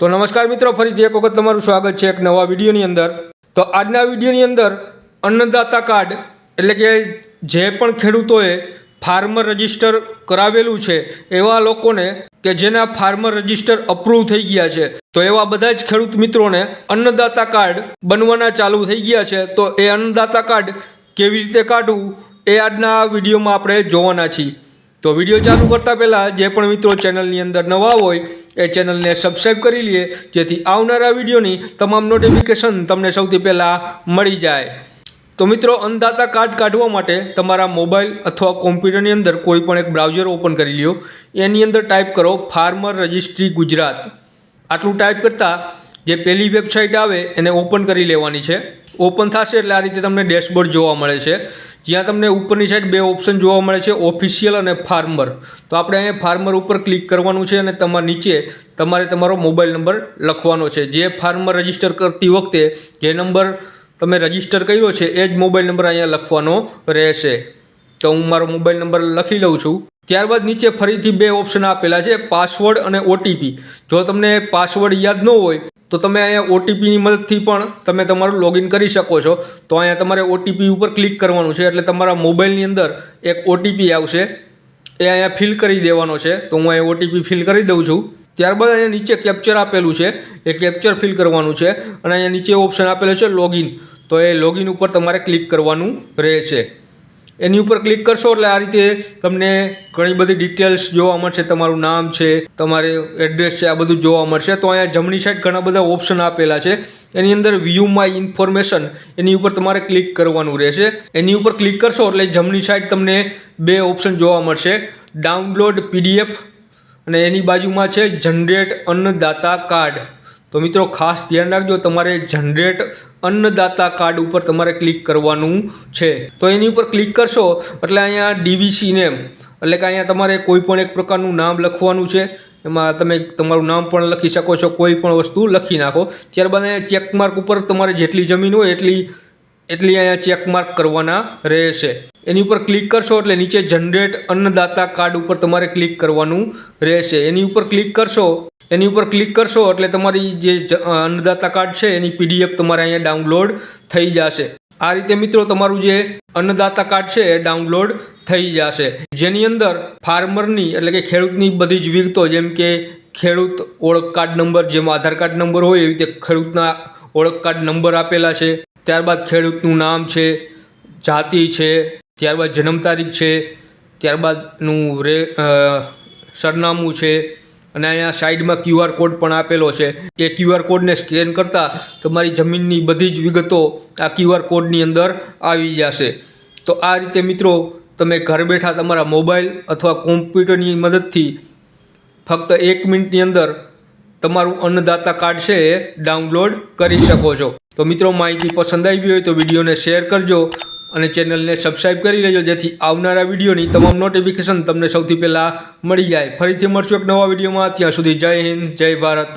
તો નમસ્કાર મિત્રો, ફરીથી એક વખત તમારું સ્વાગત છે એક નવા વિડીયોની અંદર. તો આજના વિડીયોની અંદર અન્નદાતા કાર્ડ એટલે કે જે પણ ખેડૂતોએ ફાર્મર રજિસ્ટર કરાવેલું છે, એવા લોકોને કે જેના ફાર્મર રજિસ્ટર અપ્રૂવ થઈ ગયા છે, તો એવા બધા જ ખેડૂત મિત્રોને અન્નદાતા કાર્ડ બનવાના ચાલુ થઈ ગયા છે. તો એ અન્નદાતા કાર્ડ કેવી રીતે કાઢવું, એ આજના વિડીયોમાં આપણે જોવાના છીએ. તો વીડિયો ચાલુ કરતાં પહેલાં જે પણ મિત્રો ચેનલની અંદર નવા હોય, એ ચેનલને સબસ્ક્રાઈબ કરી લઈએ જેથી આવનારા વિડીયોની તમામ નોટિફિકેશન તમને સૌથી પહેલાં મળી જાય. તો મિત્રો, અંધાતા કાર્ડ કાઢવા માટે તમારા મોબાઈલ અથવા કોમ્પ્યુટરની અંદર કોઈ પણ એક બ્રાઉઝર ઓપન કરી લ્યો. એની અંદર ટાઈપ કરો ફાર્મર રજિસ્ટ્રી ગુજરાત. આટલું ટાઈપ કરતાં જે પહેલી વેબસાઇટ આવે એને ઓપન કરી લેવાની છે. ઓપન થશે એટલે આ રીતે તમને ડેશબોર્ડ જોવા મળે છે. જ્યાં તમને ઉપરની સાઈડ બે ઓપ્શન જોવા મળે છે ઓફિશિયલ અને ફાર્મર તો આપણે અહીંયા ફાર્મર ઉપર ક્લિક કરવાનું છે અને તમારા નીચે તમારે તમારો મોબાઈલ નંબર લખવાનો છે. જે ફાર્મર રજિસ્ટર કરતી વખતે જે નંબર તમે રજિસ્ટર કર્યો છે, એ જ મોબાઈલ નંબર અહીંયા લખવાનો રહેશે. તો હું મારો મોબાઈલ નંબર લખી લઉં છું. ત્યારબાદ નીચે ફરીથી બે ઓપ્શન આપેલા છે પાસવર્ડ અને ઓટીપી જો તમને પાસવર્ડ યાદ ન હોય તો તમે અહીંયા ઓટીપીની મદદથી પણ તમે તમારું લોગિન કરી શકો છો. તો અહીંયા તમારે ઓટીપી ઉપર ક્લિક કરવાનું છે. એટલે તમારા મોબાઈલની અંદર એક ઓટીપી આવશે. એ અહીંયા ફિલ કરી દેવાનો છે. તો હું અહીંયા ઓટીપી ફિલ કરી દઉં છું. ત્યારબાદ અહીંયા નીચે કેપ્ચર આપેલું છે. એ કેપ્ચર ફિલ કરવાનું છે. અને અહીંયા નીચે ઓપ્શન આપેલો છે લોગિન તો એ લોગિન ઉપર તમારે ક્લિક કરવાનું રહેશે. એની ઉપર ક્લિક કરશો એટલે આ રીતે તમને ઘણી બધી ડિટેલ્સ જોવા મળશે, તમારું નામ છે, તમારે એડ્રેસ છે, આ બધું જોવા મળશે. તો અહીંયા જમણી સાઈડ ઘણા બધા ઓપ્શન આપેલા છે. એની અંદર વ્યૂ માય ઇન્ફોર્મેશન એની ઉપર તમારે ક્લિક કરવાનું રહેશે. એની ઉપર ક્લિક કરશો એટલે જમણી સાઈડ તમને બે ઓપ્શન જોવા મળશે. ડાઉનલોડ પીડીએફ અને એની બાજુમાં છે જનરેટ અન્નદાતા કાર્ડ તો મિત્રો ખાસ ધ્યાન રાખજો, તમારે જનરેટ અન્નદાતા કાર્ડ ઉપર તમારે ક્લિક કરવાનું છે. તો એની ઉપર ક્લિક કરશો, એટલે અહીંયા ડીવીસી નેમ એટલે કે અહીંયા તમારે કોઈ પણ એક પ્રકારનું નામ લખવાનું છે. એમાં તમે તમારું નામ પણ લખી શકો છો, કોઈ પણ વસ્તુ લખી નાખો. ત્યારબાદ અહીંયા ચેકમાર્ક ઉપર તમારે જેટલી જમીન હોય એટલી એટલી અહીંયા ચેકમાર્ક કરવાના રહેશે. એની ઉપર ક્લિક કરશો, એટલે નીચે જનરેટ અન્નદાતા કાર્ડ ઉપર તમારે ક્લિક કરવાનું રહેશે. એની ઉપર ક્લિક કરશો એની ઉપર ક્લિક કરશો એટલે તમારી જે અન્નદાતા કાર્ડ છે, એની પીડીએફ તમારે અહીંયા ડાઉનલોડ થઈ જશે. આ રીતે મિત્રો તમારું જે અન્નદાતા કાર્ડ છે, એ ડાઉનલોડ થઈ જશે. જેની અંદર ફાર્મરની એટલે કે ખેડૂતની બધી જ વિગતો, જેમ કે ખેડૂત ઓળખ કાર્ડ નંબર, જેમ આધાર કાર્ડ નંબર હોય, એવી રીતે ખેડૂતના ઓળખ કાર્ડ નંબર આપેલા છે. ત્યારબાદ ખેડૂતનું નામ છે, જાતિ છે, ત્યારબાદ જન્મ તારીખ છે, ત્યારબાદનું રે સરનામું છે અને અહીંયા સાઈડમાં ક્યુઆર કોડ પણ આપેલો છે. એ ક્યુઆર કોડને સ્કેન કરતાં તમારી જમીનની બધી જ વિગતો આ ક્યુઆર કોડની અંદર આવી જશે. તો આ રીતે મિત્રો તમે ઘર બેઠા તમારા મોબાઈલ અથવા કોમ્પ્યુટરની મદદથી ફક્ત એક મિનિટની અંદર તમારું અન્નદાતા કાર્ડ છે એ ડાઉનલોડ કરી શકો છો. તો મિત્રો માહિતી પસંદ આવી હોય તો વિડીયોને શેર કરજો. અને ચેનલને સબસ્ક્રાઈબ કરી લેજો, જેથી આવનારા વિડીયોની તમામ નોટિફિકેશન તમને સૌથી પહેલાં મળી જાય. ફરીથી મળશું એક નવા વિડીયોમાં. ત્યાં સુધી જય હિન્દ, જય ભારત.